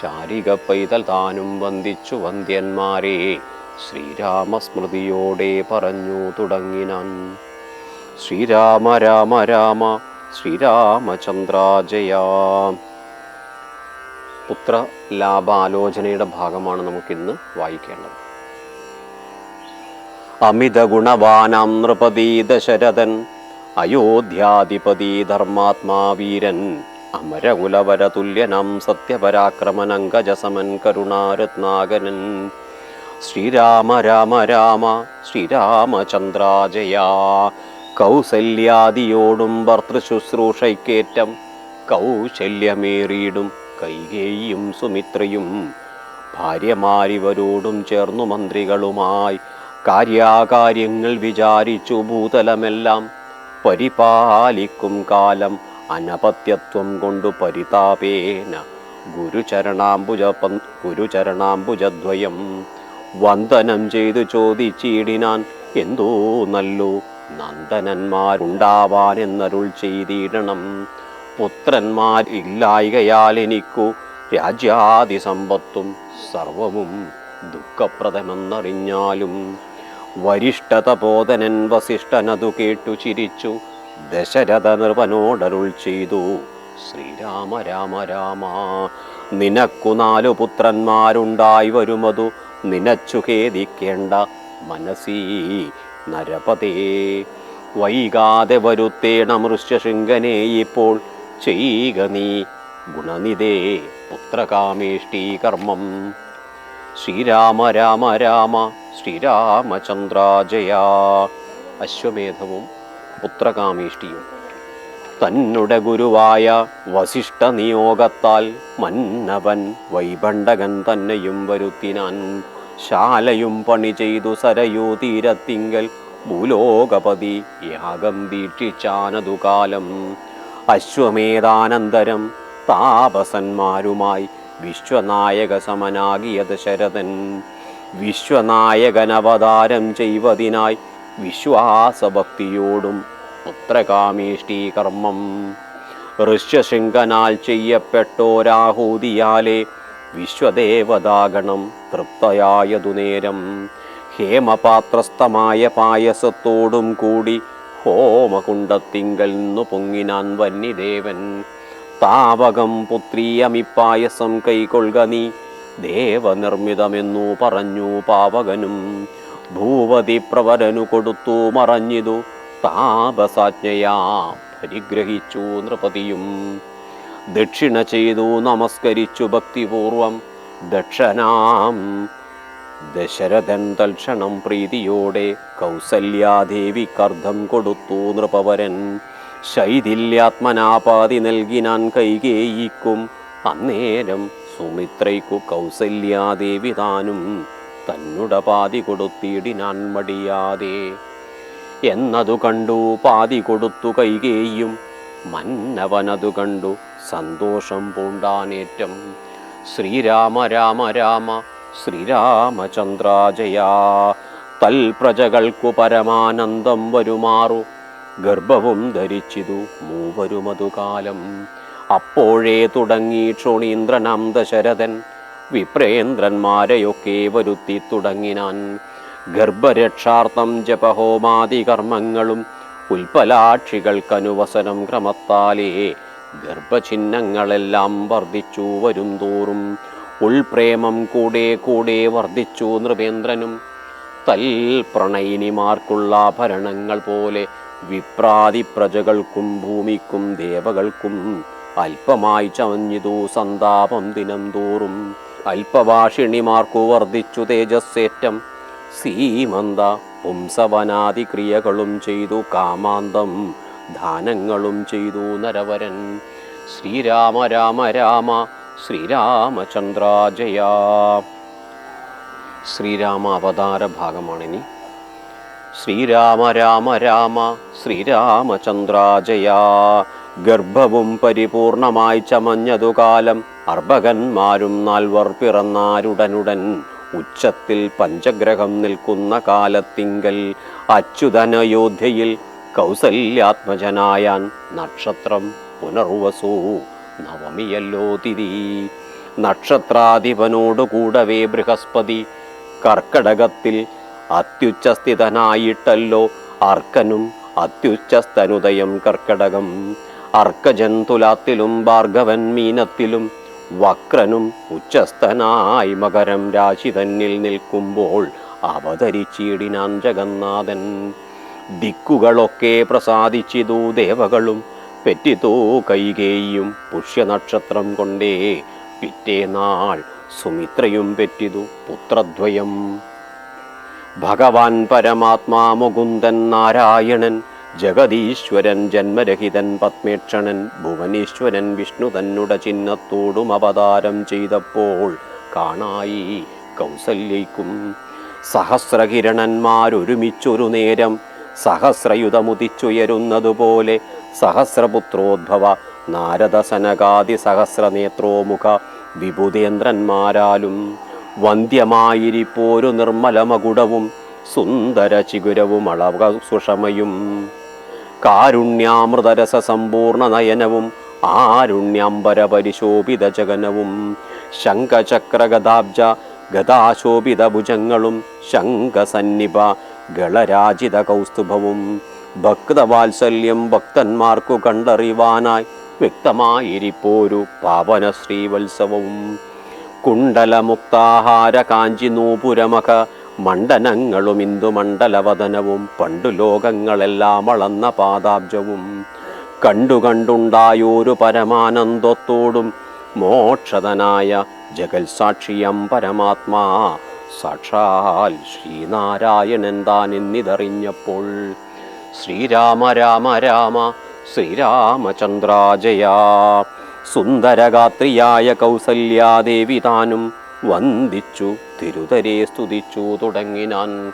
ശാരിക പൈതൽ താനും വന്ദിച്ചു വന്ദ്യന്മാരെ ശ്രീരാമസ്മൃതിയോടെ പറഞ്ഞു തുടങ്ങിനാൻ. ശ്രീരാമ രാമ രാമ ശ്രീരാമചന്ദ്രാജയ. പുത്ര ലാഭാലോചനയുടെ ഭാഗമാണ് നമുക്കിന്ന് വായിക്കേണ്ടത്. അമിത ഗുണവാനാം നൃപതി ദശരഥൻ അയോധ്യാധിപതി ധർമാത്മാ വീരൻ അമരകുലവര തുല്യനം സത്യപരാക്രമനങ്കജസമൻ കരുണാരത്നാകനൻ ശ്രീരാമ രാമ രാമ ശ്രീരാമചന്ദ്രാജയാ. കൗസല്യാദിയോടും ഭർത്തൃശുശ്രൂഷയ്ക്കേറ്റം. കൗശല്യമേറിയിടും കൈകേയും സുമിത്രയും. ഭാര്യമാരിവരോടും ചേർന്നു മന്ത്രികളുമായി കാര്യാകാര്യങ്ങൾ വിചാരിച്ചു ഭൂതലമെല്ലാം. പരിപാലിക്കും കാലം അനപത്യത്വം കൊണ്ടു പരിതാപേന ഗുരുചരണാംബുജ ഗുരുചരണാംബുജദ്വയം. വന്ദനം ചെയ്തു ചോദിച്ചിടിനാൻ എന്തോ നല്ലു നന്ദനന്മാരുണ്ടാവാൻ എന്നരുൾ ചെയ്തിടണം. പുത്രന്മാർ ഇല്ലായികയാൽ എനിക്കു രാജ്യാതിസമ്പത്തും സർവവും ദുഃഖപ്രദമെന്നറിഞ്ഞാലും വരിഷ്ഠത ബോധനൻ വസിഷ്ഠനതു കേട്ടു ചിരിച്ചു. ദശരഥ നിർവനോടരുൾ ചെയ്തു. ശ്രീരാമ രാമ രാമ നിനക്കു നാലു പുത്രന്മാരുണ്ടായി വരുമതു. നിനച്ചു ഖേദിക്കേണ്ട മനസീ നരപതേ. വൈകാതെ വരുത്തേണം ഋഷ്യശൃംഗനെ ഇപ്പോൾ ചെയ്യുക നീ ഗുണനിതേ പുത്രകാമേഷ്ടീ കർമ്മം ശ്രീരാമ രാമ രാമ ശ്രീരാമചന്ദ്രാജയ. അശ്വമേധവും പുത്രകാമേഷ്ടിയും തന്നുടെ ഗുരുവായ വസിഷ്ഠ നിയോഗത്താൽ മന്നവൻ വൈഭണ്ഡകൻ തന്നെയും വരുത്തിനാൻ. ശാലയും പണി ചെയ്തു സരയൂ തീരത്തിങ്കൽ ഭൂലോകപതി യാഗം വീക്ഷിച്ചാനതുകാലം അശ്വമേധാനന്തരം താപസന്മാരുമായി വിശ്വനായക സമനാകിയ ദശരഥൻ വിശ്വനായകനവതാരം ചെയ്വതിനായി വിശ്വാസഭക്തിയോടും പുത്രകാമേഷ്ടീ കർമ്മം ഋഷ്യശൃംഖനാൽ ചെയ്യപ്പെട്ടോരാഹൂതിയാലെ വിശ്വദേവതാഗണം തൃപ്തയായതു നേരം. ഹേമപാത്രസ്ഥമായ പായസത്തോടും കൂടി ഹോമകുണ്ടത്തിങ്കൽ നിന്നു പൊങ്ങിനാൻ വന്യദേവൻ. താവകം പുത്രീയമിപ്പായസം കൈകൊള്ളുക നീ ദേവനിർമ്മിതമെന്നു പറഞ്ഞു പാവകനും. ഭൂപതി പ്രവരനു കൊടുത്തു മറഞ്ഞിതു താപസാജ്ഞയാ പരിഗ്രഹിച്ചു നൃപതിയും. ദക്ഷിണ ചെയ്തു നമസ്കരിച്ചു ഭക്തിപൂർവം. ദക്ഷനാം ദശരഥൻ തൽക്ഷണം പ്രീതിയോടെ കൗസല്യാദേവിക്കർദ്ധം കൊടുത്തു നൃപവരൻ. ശൈഥില്യാത്മനാപാതി നൽകിനാൻ കൈകേയിക്കും. അന്നേരം സുമിത്രയ്ക്കു കൗസല്യാദേവി താനും തന്നുട പാതി കൊടുത്തിടിനാൻ മടിയാതെ. എന്നതു കണ്ടു പാതി കൊടുത്തു കൈകേയും. മന്നവനതു കണ്ടു സന്തോഷം പൂണ്ടാനേറ്റം. ശ്രീരാമ രാമ രാമ ശ്രീരാമചന്ദ്രാജയാ. തൽപ്രജകൾക്കു പരമാനന്ദം വരുമാറു. ഗർഭവും ധരിച്ചിതു മൂവരുമതു കാലം. അപ്പോഴേ തുടങ്ങി ക്ഷോണീന്ദ്രനാം ദശരഥൻ. വിപ്രേന്ദ്രന്മാരെയൊക്കെ വരുത്തി തുടങ്ങിനാൻ. ഗർഭരക്ഷാർത്ഥം ജപഹോമാതി കർമ്മങ്ങളും ഉൽപ്പലാക്ഷികൾക്കനുവസനം ക്രമത്താലേ ഗർഭചിഹ്നങ്ങളെല്ലാം വർദ്ധിച്ചു വരും തോറും ഉൾപ്രേമം കൂടെ കൂടെ വർദ്ധിച്ചു നൃപേന്ദ്രനും. തൽ പ്രണയിനിമാർക്കുള്ള ഭരണങ്ങൾ പോലെ വിപ്രാതി പ്രജകൾക്കും ഭൂമിക്കും ദേവകൾക്കും അല്പമായി ചമഞ്ഞിതു സന്താപം ദിനം തോറും. അല്പഭാഷിണിമാർക്കു വർദ്ധിച്ചു തേജസ്സേറ്റം. സീമന്ത പുംസവനാദി ക്രിയകളും ചെയ്തു കാമാന്തം ദാനങ്ങളും ചെയ്തു നരവരൻ. ശ്രീരാമ രാമ രാമ ശ്രീരാമചന്ദ്രാജയ. ശ്രീരാമ അവതാര ഭാഗമാണിനി. ശ്രീരാമ രാമ രാമ ശ്രീരാമചന്ദ്രാജയ. ഗർഭവും പരിപൂർണമായി ചമഞ്ഞതു കാലം അർഭകന്മാരും നാൽവർ പിറന്നാരുടനുടൻ. ഉച്ചത്തിൽ പഞ്ചഗ്രഹം നിൽക്കുന്ന കാലത്തിങ്കൽ അച്യുതനയോധ്യയിൽ കൗസല്യാത്മജനായാൻ നക്ഷത്രം പുനർവസു. നവമിയല്ലോ തിരി നക്ഷത്രാധിപനോടു കൂടവേ ബൃഹസ്പതി. കർക്കടകത്തിൽ അത്യുച്ചസ്ഥിതനായിട്ടല്ലോ അർക്കനും അത്യുച്ചസ്തനുദയം കർക്കടകം. അർക്കജൻ തുലാത്തിലും ഭാർഗവൻ മീനത്തിലും വക്രനും ഉച്ചസ്ഥനായി മകരം രാശി തന്നിൽ നിൽക്കുമ്പോൾ അവതരിച്ചിടിനാൻ ജഗന്നാഥൻ ദിക്കുകളൊക്കെ പ്രസാദിച്ചിതു ദേവകളും പെറ്റിതോ കൈകേയും പുഷ്യനക്ഷത്രം കൊണ്ടേ പിറ്റേനാൾ സുമിത്രയും പെറ്റിതു പുത്രദ്വയം. ഭഗവാൻ പരമാത്മാ മുകുന്ദൻ നാരായണൻ ജഗദീശ്വരൻ ജന്മരഹിതൻ പത്മേക്ഷണൻ ഭുവനീശ്വരൻ വിഷ്ണു തന്നുട ചിഹ്നത്തോടും അവതാരം ചെയ്തപ്പോൾ കാണായി കൗസല്യയ്ക്കും സഹസ്രകിരണന്മാരൊരുമിച്ചൊരു നേരം സഹസ്രയുധമുദിച്ചുയരുന്നതുപോലെ സഹസ്രപുത്രോദ്ഭവ നാരദസനകാദി സഹസ്രനേത്രോമുഖ വിഭുതേന്ദ്രന്മാരാലും വന്ധ്യമായിരിപ്പോരു നിർമ്മലമകുടവും സുന്ദര ചിഗുരവും അളവ സുഷമയും. കാരുണ്യാമൃതരസ സമ്പൂർണ നയനവും ആരുണ്യാംബര പരിശോഭിത ജഗനവും ശംഖചക്രഗതാബ്ജ ഗതാശോഭിത ഭുജങ്ങളും ശംഖസന്നിപ ഗളരാജിത കൗസ്തുഭവും ഭക്തവാത്സല്യം ഭക്തന്മാർക്കു കണ്ടറിവാനായി വ്യക്തമായിരിപ്പോരു പാവന ശ്രീവത്സവവും കുണ്ടലമുക്താഹാര കാഞ്ചി നൂപുരമക മണ്ഡനങ്ങളും ഇന്ദുമണ്ഡലവതനവും പണ്ടു ലോകങ്ങളെല്ലാം അളന്ന പാദാബ്ജവും കണ്ടു കണ്ടുണ്ടായൊരു പരമാനന്ദത്തോടും മോക്ഷതനായ ജഗൽസാക്ഷിയം പരമാത്മാ. സാക്ഷാൽ ശ്രീനാരായണൻ താൻ എന്നിതറിഞ്ഞപ്പോൾ ശ്രീരാമ രാമ രാമ ശ്രീരാമചന്ദ്രാജയ. സുന്ദരഗാത്രിയായ കൗസല്യാദേവി താനും വന്ദിച്ചു. തിരുതരെ സ്തുതിച്ചു തുടങ്ങിനാൻ.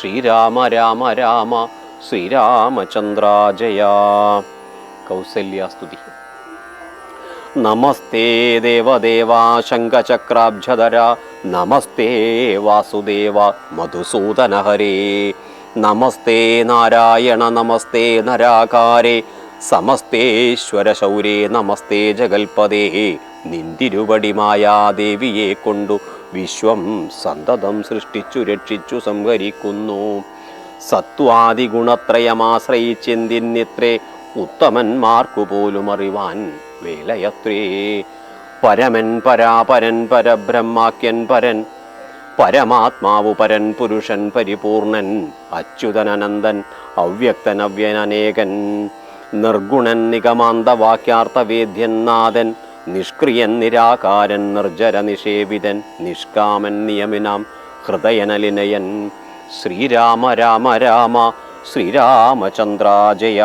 ശ്രീരാമ രാമ രാമ ശ്രീരാമചന്ദ്രാജയ. കൗസല്യാസ്തുതി നമസ്തേ ദേവദേവാ ശങ്കചക്രാബ്ജധര നമസ്തേ വാസുദേവ മധുസൂദന ഹരേ നമസ്തേ നാരായണ നമസ്തേ നരാകാരേ. സമസ്തേശ്വര ശൗരേ നമസ്തേ ജഗൽപദേ നിന്തിരുവടി ദേവിയെ കൊണ്ടു വിശ്വം സന്തതം സൃഷ്ടിച്ചു രക്ഷിച്ചു സംഹരിക്കുന്നു. സത്വാദി ഗുണത്രയമാശ്രയിച്ചെന്തിന്നിത്രേ ഉത്തമന്മാർക്കു പോലും അറിവാൻ വേലയത്രേ. പരമൻ പരാപരൻ പരബ്രഹ്മാക്യൻ പരൻ പരമാത്മാവു പരൻ പുരുഷൻ പരിപൂർണൻ അച്യുതനനന്ദൻ അവ്യക്തൻ അവ്യനേകൻ നിർഗുണൻ നിഗമാന്ത വാക്യാർത്ഥവേദ്യൻ നാഥൻ നിഷ്ക്രിയൻ നിരാകാരൻ നിർജര നിഷേവിതൻ നിഷ്കാമൻ നിയമിനാം ഹൃദയനലിനയൻ. ശ്രീരാമ രാമ രാമ ശ്രീരാമചന്ദ്രാജയ.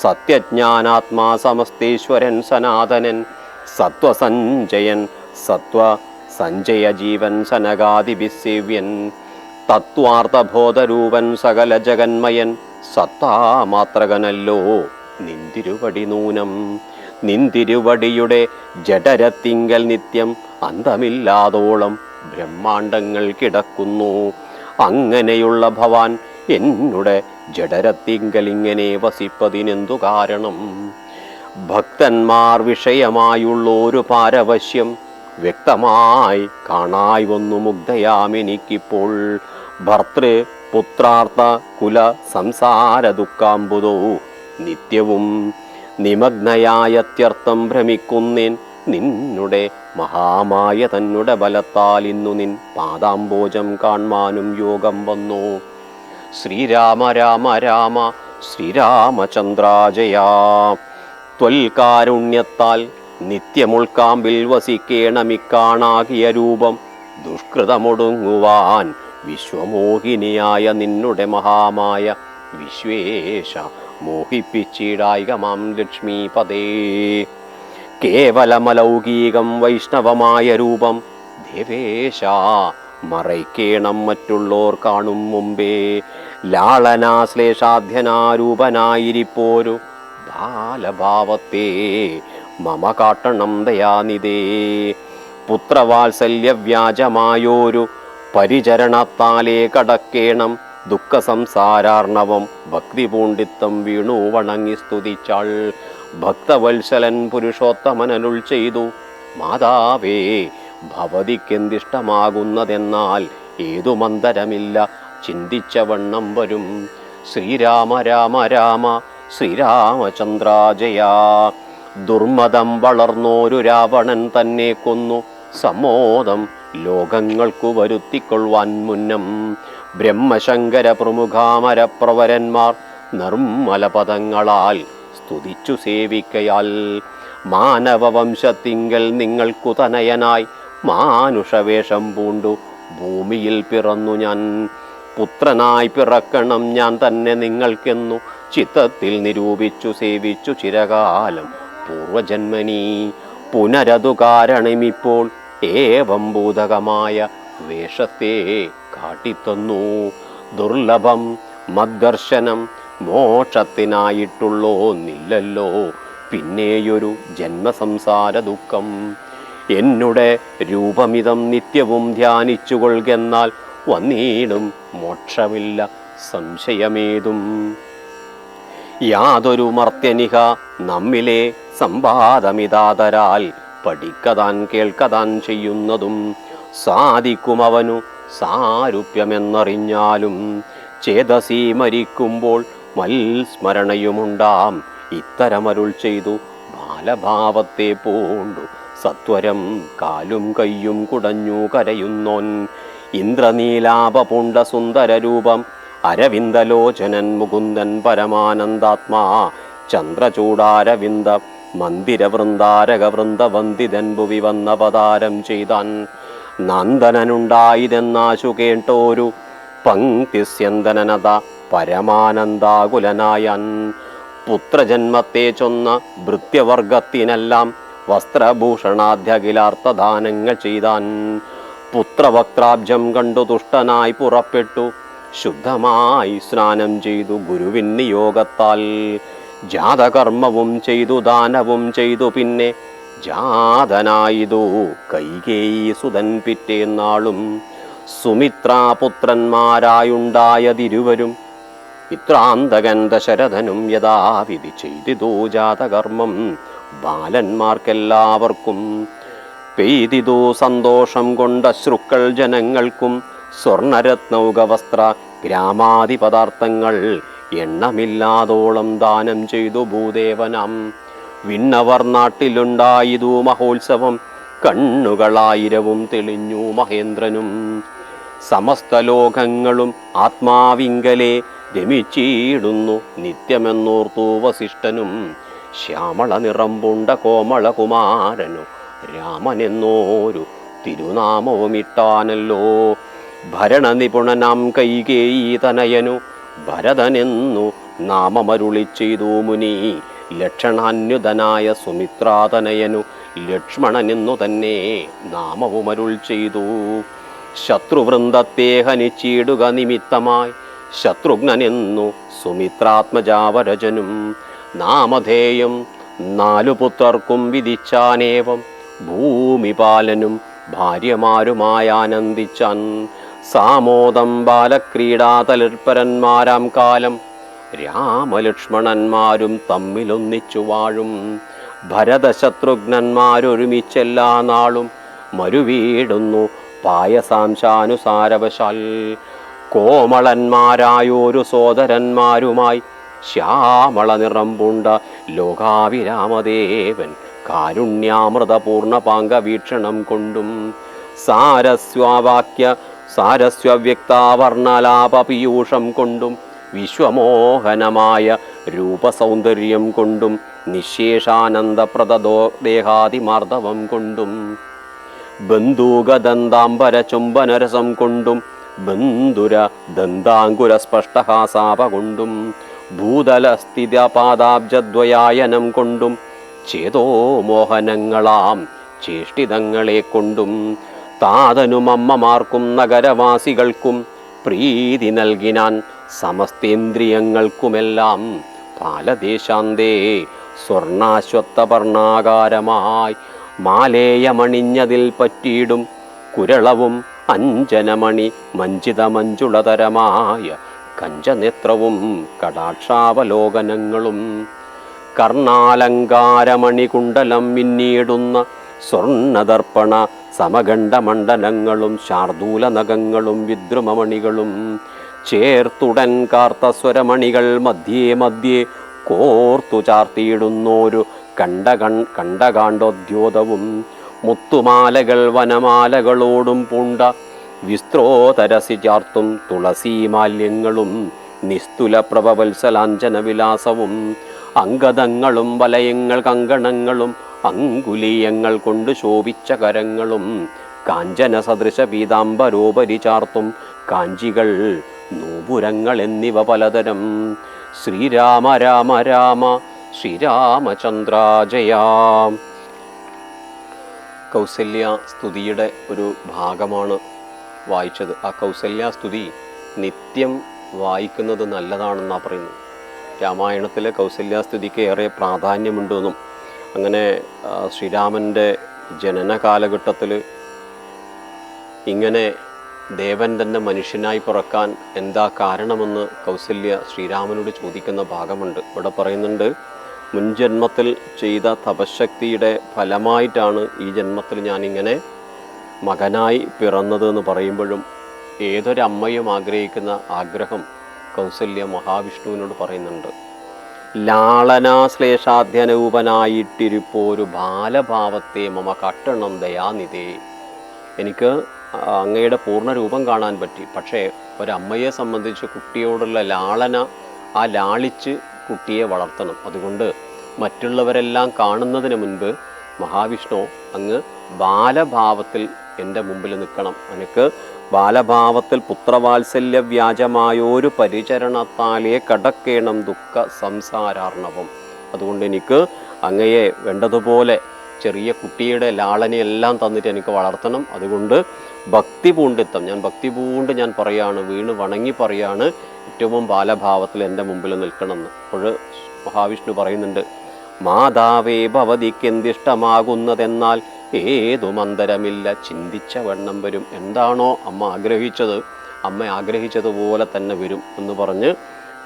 സത്യജ്ഞാനാത്മാ സമസ്തീശ്വരൻ സനാതനൻ സത്വസഞ്ജയൻ സത്വ സഞ്ജയ ജീവൻ സനകാദിഭിസേവ്യൻ തത്വാർത്ഥബോധരൂപൻ സകല ജഗന്മയൻ സത്താമാത്രകനല്ലോ നിന്തിരുവടി നൂനം. നിന്തിരുവടിയുടെ ജഡരത്തിങ്കൽ നിത്യം അന്തമില്ലാതോളം ബ്രഹ്മാണ്ടങ്ങൾ കിടക്കുന്നു. അങ്ങനെയുള്ള ഭവാൻ എന്നുടെ ജഡരത്തിങ്കലിങ്ങനെ വസിപ്പതിനെന്തു കാരണം? ഭക്തന്മാർ വിഷയമായുള്ളൊരു പാരവശ്യം വ്യക്തമായി കാണായി വന്നു മുഗ്ധയാമെനിക്കിപ്പോൾ. ഭർത്തൃ പുത്രാർത്ഥ കുല സംസാര ദുഃഖാമ്പുതോ നിത്യവും നിമഗ്നയായത്യർത്ഥം ഭ്രമിക്കുന്നേൻ നിന്നുടെ മഹാമായ തന്നുടെ ബലത്താൽ ഇന്നു നിൻ പാദാംബോജം കാൺമാനും യോഗം വന്നു. ശ്രീരാമ രാമ രാമ ശ്രീരാമചന്ദ്രാജയാ. ത്വൽകാരുണ്യത്താൽ നിത്യമുൾക്കാമ്പിൽ വസിക്കേണമിക്കാണാകിയ രൂപം ദുഷ്കൃതമൊടുങ്ങുവാൻ വിശ്വമോഹിനിയായ നിന്നുടെ മഹാമായ വിശ്വേശ. മോഹിപ്പിച്ചിടായികമാം ലക്ഷ്മീപദേ. കേവലമലൗകീകം വൈഷ്ണവമായ രൂപം ദേവേശ മറയ്ക്കേണം മറ്റുള്ളോർ കാണും മുമ്പേ. ലാളനാശ്ലേഷാധ്യനാരൂപനായിരിപ്പോരു ബാലഭാവത്തെ മമ കാട്ടണം ദയാനിതേ പുത്രവാത്സല്യവ്യാജമായോരു പരിചരണത്താലേ കടക്കേണം ദുഃഖസംസാരാർണവം ഭക്തി പൂണ്ടിത്തം വീണു വണങ്ങി സ്തുതിച്ചാൾ. ഭക്തവത്സലൻ പുരുഷോത്തമനരുൾ ചെയ്തു. മാതാവേ ഭവതിക്കെന്തിഷ്ടമാകുന്നതെന്നാൽ ഏതു മന്ദരമില്ല ചിന്തിച്ച വണ്ണം വരും. ശ്രീരാമ രാമ രാമ ശ്രീരാമചന്ദ്രാജയാ. ദുർമതം വളർന്നോരു രാവണൻ തന്നെ കൊന്നു. സമ്മോദം ലോകങ്ങൾക്കു വരുത്തിക്കൊള്ളുവാൻ മുന്നം ബ്രഹ്മശങ്കര പ്രമുഖാമരപ്രവരന്മാർ നിർമ്മല പദങ്ങളാൽ സ്തുതിച്ചു സേവിക്കയാൽ മാനവവംശത്തിങ്കൽ നിങ്ങൾക്കു തനയനായി മാനുഷവേഷം പൂണ്ടു ഭൂമിയിൽ പിറന്നു ഞാൻ. പുത്രനായി പിറക്കണം ഞാൻ തന്നെ നിങ്ങൾക്കെന്നു ചിത്തത്തിൽ നിരൂപിച്ചു സേവിച്ചു ചിരകാലം പൂർവജന്മനി പുനരതു കാരണമിപ്പോൾ ഏവം ഭൂതകമായ വേഷത്തെ കാട്ടിത്തന്നു. ദുർലഭം മദ്ദർശനം മോക്ഷത്തിനായിട്ടുള്ളോ നില്ലല്ലോ. പിന്നെയൊരു ജന്മസംസാര ദുഃഖം. എന്നുടെ രൂപമിതം നിത്യവും ധ്യാനിച്ചു കൊള്ളുകെന്നാൽ വന്നീടും മോക്ഷമില്ല സംശയമേതും. യാതൊരു മർത്യനിക നമ്മിലെ സമ്പാദമിതാതരാൽ പഠിക്കതാൻ കേൾക്കതാൻ ചെയ്യുന്നതും സാധിക്കും അവനു സാരൂപ്യമെന്നറിഞ്ഞാലും ചേതസി മരിക്കുമ്പോൾ മൽസ്മരണയുമുണ്ടാം. ഇത്തരമരുൾ ചെയ്തു ബാലഭാവത്തെ പൂണ്ടു. സത്വരം കാലും കയ്യും കുടഞ്ഞു കരയുന്നോൻ ഇന്ദ്രനീലാപ പൂണ്ട സുന്ദര രൂപം അരവിന്ദലോചനൻ മുകുന്ദൻ പരമാനന്ദാത്മാ. ചന്ദ്രചൂടാരവിന്ദ മന്ദിര വൃന്ദാരക വൃന്ദ വന്ദിതൻ ഭുവി വന്ന പതാരം ചെയ്താൻ നന്ദനനുണ്ടായതെന്നാശു കേട്ടോരു പങ്ക്തിസ്യന്തനനത പരമാനന്ദാകുലനായൻ. പുത്രജന്മത്തെ ചൊന്ന ഭൃത്യവർഗത്തിനെല്ലാം വസ്ത്രഭൂഷണാധ്യകിലാർത്ഥദാനങ്ങൾ ചെയ്താൻ പുത്രവക്രാബ്ജം കണ്ടു തുഷ്ടനായി പുറപ്പെട്ടു ശുദ്ധമായി സ്നാനം ചെയ്തു ഗുരുവിൻ നിയോഗത്താൽ. ജാതകർമ്മവും ചെയ്തു ദാനവും ചെയ്തു പിന്നെ ജാതനായിതു. കൈകേയി സുതൻ പിറ്റേന്നാളും സുമിത്രാപുത്രന്മാരായുണ്ടായതിരുവരും ഇത്രാന്തകൻ ദശരഥനും യഥാവിധി ചെയ്തിതു ജാതകർമ്മം. ബാലന്മാർക്കെല്ലാവർക്കും പെയ്തിതു സന്തോഷം കൊണ്ട ശ്രുക്കൾ ജനങ്ങൾക്കും സ്വർണരത്നൗക വസ്ത്ര ഗ്രാമാദി പദാർത്ഥങ്ങൾ എണ്ണമില്ലാതോളം ദാനം ചെയ്തു ഭൂദേവനം. വിണ്ണവർ നാട്ടിലുണ്ടായതു മഹോത്സവം കണ്ണുകളായിരവും തെളിഞ്ഞു മഹേന്ദ്രനും. സമസ്ത ലോകങ്ങളും ആത്മാവിങ്കലെ രമിച്ചിടുന്നു നിത്യമെന്നോർത്തു വസിഷ്ഠനും. ശ്യാമള നിറം കോമള കുമാരനു രാമനെന്നോരു തിരുനാമവുമിട്ടാനല്ലോ. ഭരണനിപുണനാം കൈകേയി തനയനു ഭരതനെന്നു നാമമരുളി ചെയ്തു മുനി. ലക്ഷണാന്യുതനായ സുമിത്രാതനയനു ലക്ഷ്മണനെന്നു തന്നെ നാമവുമരുൾ ചെയ്തു. ശത്രുവൃന്ദത്തെ ഹനിച്ചിടുക നിമിത്തമായി ശത്രുഘ്നെന്നു സുമിത്രാത്മജാവരജനും നാമധേയം നാലു പുത്രർക്കും വിധിച്ചാനേവം ഭൂമിപാലനും ഭാര്യമാരുമായി ആനന്ദിച്ചാൻ സാമോദം ബാലക്രീഡാതലിർപ്പരന്മാരാം കാലം രാമലക്ഷ്മണന്മാരും തമ്മിലൊന്നിച്ചു വാഴും. ഭരതശത്രുഘ്നന്മാരൊരുമിച്ചെല്ലാ നാളും മരുവീടുന്നു പായസാംശാനുസാരവശാൽ. കോമളന്മാരായോരു സോദരന്മാരുമായി ശ്യാമള നിറം പൂണ്ട ലോകാവിരാമദേവൻ കാരുണ്യാമൃതപൂർണ പാങ്കവീക്ഷണം കൊണ്ടും. സാരസ്വാവാക്യ സാരസ്വവ്യക്താവർണലാപ പീയൂഷം കൊണ്ടും വിശ്വമോഹനമായ രൂപസൗന്ദര്യം കൊണ്ടും നിശേഷാനന്ദപ്രദോ ദേഹാതിമാർദ്ദവം കൊണ്ടും ബന്ധൂകദന്താംബര ചുംബനരസം കൊണ്ടും ബന്ധുര ദന്താങ്കുര സ്പഷ്ടഹാസാപ കൊണ്ടും ഭൂതലസ്ഥിതപാദാബ്ജദ്വയായനം കൊണ്ടും ചേതോ മോഹനങ്ങളാം ചേഷ്ടിതങ്ങളെ കൊണ്ടും താതനും അമ്മമാർക്കും നഗരവാസികൾക്കും പ്രീതി നൽകിനാൻ സമസ്തേന്ദ്രിയങ്ങൾക്കുമെല്ലാം പാലദേശാന്തേ സ്വർണാശ്വത്തപർണാകാരമായി മാലേയമണിഞ്ഞതിൽ പറ്റിയിടും കുരളവും അഞ്ജനമണി മഞ്ചിതമഞ്ചുളതരമായ കഞ്ചനേത്രവും കടാക്ഷാവലോകനങ്ങളും. കർണാലങ്കാരമണികുണ്ടലം മിന്നിയിടുന്ന സ്വർണദർപ്പണ സമഗണ്ഡമണ്ഡലങ്ങളും ശാർദൂല നഖങ്ങളും വിദ്രുമമണികളും ചേർത്തുടൻ കാർത്തസ്വരമണികൾ മധ്യേ മധ്യേ കോർത്തു ചാർത്തിയിടുന്നോരു കണ്ടകൺ കണ്ടകാണ്ടോദ്യോതവും മുത്തുമാലകൾ വനമാലകളോടും പൂണ്ട വിസ്ത്രോതരസി ചാർത്തും തുളസീമാല്യങ്ങളും നിസ്തുല പ്രഭവത്സലാഞ്ജന വിലാസവും അങ്കദങ്ങളും വലയങ്ങൾ കങ്കണങ്ങളും അങ്കുലീയങ്ങൾ കൊണ്ട് ശോഭിച്ച കരങ്ങളും കാഞ്ചന സദൃശ പീതാംബരോപരി ചാർത്തും കാഞ്ചികൾ നൂപുരങ്ങൾ എന്നിവ പലതരം. ശ്രീരാമ രാമ രാമ ശ്രീരാമചന്ദ്രാജയാ. കൗസല്യ സ്തുതിയുടെ ഒരു ഭാഗമാണ് വായിച്ചത്. ആ കൗസല്യ സ്തുതി നിത്യം വായിക്കുന്നത് നല്ലതാണെന്നാണ് പറയുന്നത്. രാമായണത്തിലെ കൗസല്യ സ്തുതിക്ക് ഏറെ പ്രാധാന്യമുണ്ടെന്നും അങ്ങനെ ശ്രീരാമന്റെ ജനന കാലഘട്ടത്തിൽ ഇങ്ങനെ ദേവൻ തന്നെ മനുഷ്യനായി പിറക്കാൻ എന്താ കാരണമെന്ന് കൗസല്യ ശ്രീരാമനോട് ചോദിക്കുന്ന ഭാഗമുണ്ട്. ഇവിടെ പറയുന്നുണ്ട് മുൻജന്മത്തിൽ ചെയ്ത തപശക്തിയുടെ ഫലമായിട്ടാണ് ഈ ജന്മത്തിൽ ഞാനിങ്ങനെ മകനായി പിറന്നത് എന്ന് പറയുമ്പോഴും ഏതൊരമ്മയും ആഗ്രഹിക്കുന്ന ആഗ്രഹം കൗസല്യ മഹാവിഷ്ണുവിനോട് പറയുന്നുണ്ട് ലാളനാശ്ലേഷാധ്യനൂപനായിട്ടിരിപ്പോരു ബാലഭാവത്തെ മമ കട്ടണം ദയാനിധേ. എനിക്ക് അങ്ങയുടെ പൂർണ രൂപം കാണാൻ പറ്റി. പക്ഷേ ഒരമ്മയെ സംബന്ധിച്ച് കുട്ടിയോടുള്ള ലാളന ആ ലാളിച്ച് കുട്ടിയെ വളർത്തണം. അതുകൊണ്ട് മറ്റുള്ളവരെല്ലാം കാണുന്നതിന് മുൻപ് മഹാവിഷ്ണു അങ്ങ് ബാലഭാവത്തിൽ എന്റെ മുമ്പിൽ നിൽക്കണം. എനിക്ക് ബാലഭാവത്തിൽ പുത്രവാത്സല്യ വ്യാജമായൊരു പരിചരണത്താലേ കടക്കേണം ദുഃഖ സംസാരാർണവം അതുകൊണ്ട് എനിക്ക് അങ്ങയെ വേണ്ടതുപോലെ ചെറിയ കുട്ടിയുടെ ലാളനെയെല്ലാം തന്നിട്ട് എനിക്ക് വളർത്തണം. അതുകൊണ്ട് ഭക്തി പൂണ്ടിത്തം ഞാൻ ഭക്തി പൂണ്ട് ഞാൻ പറയാണ് വീണ് വണങ്ങി പറയാണ് ഏറ്റവും ബാലഭാവത്തിൽ എന്റെ മുമ്പിൽ നിൽക്കണമെന്ന്. അപ്പോൾ മഹാവിഷ്ണു പറയുന്നുണ്ട് മാതാവേ ഭവതിക്ക് എന്തിഷ്ടമാകുന്നതെന്നാൽ ഏതു മന്ദരമില്ല ചിന്തിച്ച വണ്ണം വരും. എന്താണോ അമ്മ ആഗ്രഹിച്ചത് അമ്മ ആഗ്രഹിച്ചതുപോലെ തന്നെ വരും എന്ന് പറഞ്ഞ്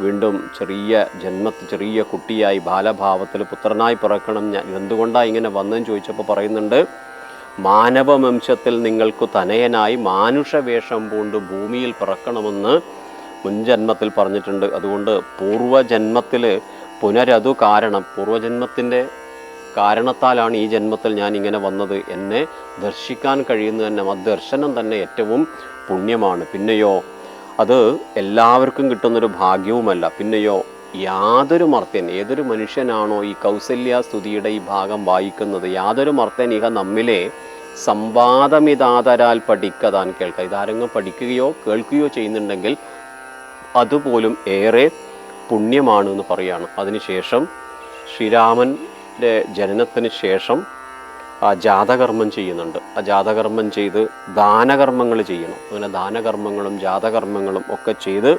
വീണ്ടും ചെറിയ ജന്മത്തിൽ ചെറിയ കുട്ടിയായി ബാലഭാവത്തിൽ പുത്രനായി പിറക്കണം. ഞാൻ എന്തുകൊണ്ടാണ് ഇങ്ങനെ വന്നതെന്ന് ചോദിച്ചപ്പോൾ പറയുന്നുണ്ട് മാനവവംശത്തിൽ നിങ്ങൾക്ക് തനയനായി മാനുഷവേഷം പൂണ്ട് ഭൂമിയിൽ പിറക്കണമെന്ന് മുൻജന്മത്തിൽ പറഞ്ഞിട്ടുണ്ട്. അതുകൊണ്ട് പൂർവജന്മത്തിൽ പുനരതു കാരണം പൂർവജന്മത്തിന്റെ കാരണത്താലാണ് ഈ ജന്മത്തിൽ ഞാൻ ഇങ്ങനെ വന്നത്. എന്നെ ദർശിക്കാൻ കഴിയുന്നത് തന്നെ ആ ദർശനം തന്നെ ഏറ്റവും പുണ്യമാണ്. പിന്നെയോ അത് എല്ലാവർക്കും കിട്ടുന്നൊരു ഭാഗ്യവുമല്ല. പിന്നെയോ യാതൊരു മർത്യൻ ഏതൊരു മനുഷ്യനാണോ ഈ കൗസല്യ സ്തുതിയുടെ ഈ ഭാഗം വായിക്കുന്നത്? യാതൊരു മർത്യൻ ഇഹ നമ്മിലെ സംവാദമിതാതരാൽ പഠിക്കതാൻ കേൾക്കുക ഇതാരെങ്കിലും പഠിക്കുകയോ കേൾക്കുകയോ ചെയ്യുന്നുണ്ടെങ്കിൽ അതുപോലും ഏറെ പുണ്യമാണ് എന്ന് പറയുകയാണ് അതിനുശേഷം ശ്രീരാമന്റെ ജനനത്തിന് ശേഷം ആ ജാതകർമ്മം ചെയ്യുന്നുണ്ട്. ആ ജാതകർമ്മം ചെയ്ത് ദാനകർമ്മങ്ങൾ ചെയ്യണം. അങ്ങനെ ദാനകർമ്മങ്ങളും ജാതകർമ്മങ്ങളും ഒക്കെ ചെയ്ത്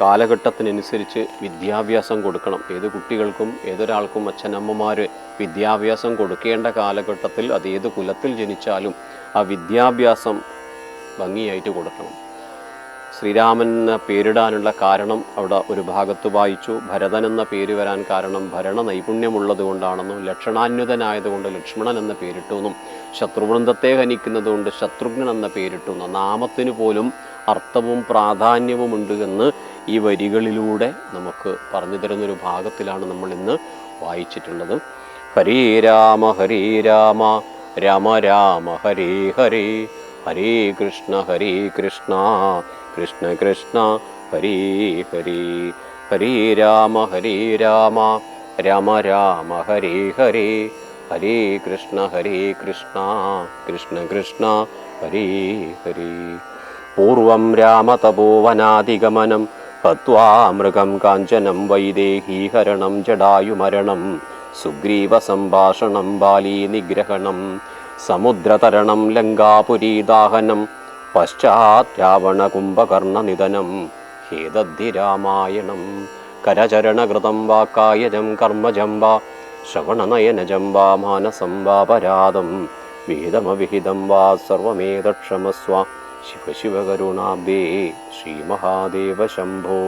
കാലഘട്ടത്തിനനുസരിച്ച് വിദ്യാഭ്യാസം കൊടുക്കണം. ഏത് കുട്ടികൾക്കും ഏതൊരാൾക്കും അച്ഛനമ്മമാർ വിദ്യാഭ്യാസം കൊടുക്കേണ്ട കാലഘട്ടത്തിൽ അത് ഏത് കുലത്തിൽ ജനിച്ചാലും ആ വിദ്യാഭ്യാസം ഭംഗിയായിട്ട് കൊടുക്കണം. ശ്രീരാമൻ എന്ന പേരിടാനുള്ള കാരണം അവിടെ ഒരു ഭാഗത്ത് വായിച്ചു. ഭരതൻ എന്ന പേര് വരാൻ കാരണം ഭരണ നൈപുണ്യമുള്ളത് കൊണ്ടാണെന്നും ലക്ഷണാന്യുതനായതുകൊണ്ട് ലക്ഷ്മണൻ എന്ന പേരിട്ടു എന്നും ശത്രുവൃന്ദത്തെ ഹനിക്കുന്നത് കൊണ്ട് ശത്രുഘ്നൻ എന്ന പേരിട്ടു എന്നും നാമത്തിന് പോലും അർത്ഥവും പ്രാധാന്യവുമുണ്ട് എന്ന് ഈ വരികളിലൂടെ നമുക്ക് പറഞ്ഞു തരുന്നൊരു ഭാഗത്തിലാണ് നമ്മൾ ഇന്ന് വായിച്ചിട്ടുള്ളത്. ഹരേ രാമ ഹരേ രാമ രാമ രാമ ഹരേ ഹരേ ഹരേ കൃഷ്ണ ഹരേ കൃഷ്ണ. കൃഷ്ണ കൃഷ്ണ ഹരി ഹരി ഹരി രാമ ഹരീ രാമ രാമ രാമ ഹരീ ഹരീ ഹരീ കൃഷ്ണ ഹരീ കൃഷ്ണ കൃഷ്ണ കൃഷ്ണ ഹരി ഹരി. പൂർവം രാമതപോവനാതിഗമനം ഹത്വാ മൃഗം കാഞ്ചനം വൈദേഹീഹരണം ജടായുമരണം സുഗ്രീവസംഭാഷണം ബാലീ നിഗ്രഹണം സമുദ്രതരണം ലങ്കാപുരീദാഹനം പശ്ചാത്രാവണകുംഭകർണനിധനം ഹേതദ്ധി രാമായണം കരചരണകൃതം വാക്കായജം കായജം കർമ്മജം വാ ശ്രവണനയനജം വാ സർവമേതക്ഷമസ്വ ശിവ ശിവകരുണാബ്ദേ ശ്രീമഹാദേവ ശംഭോ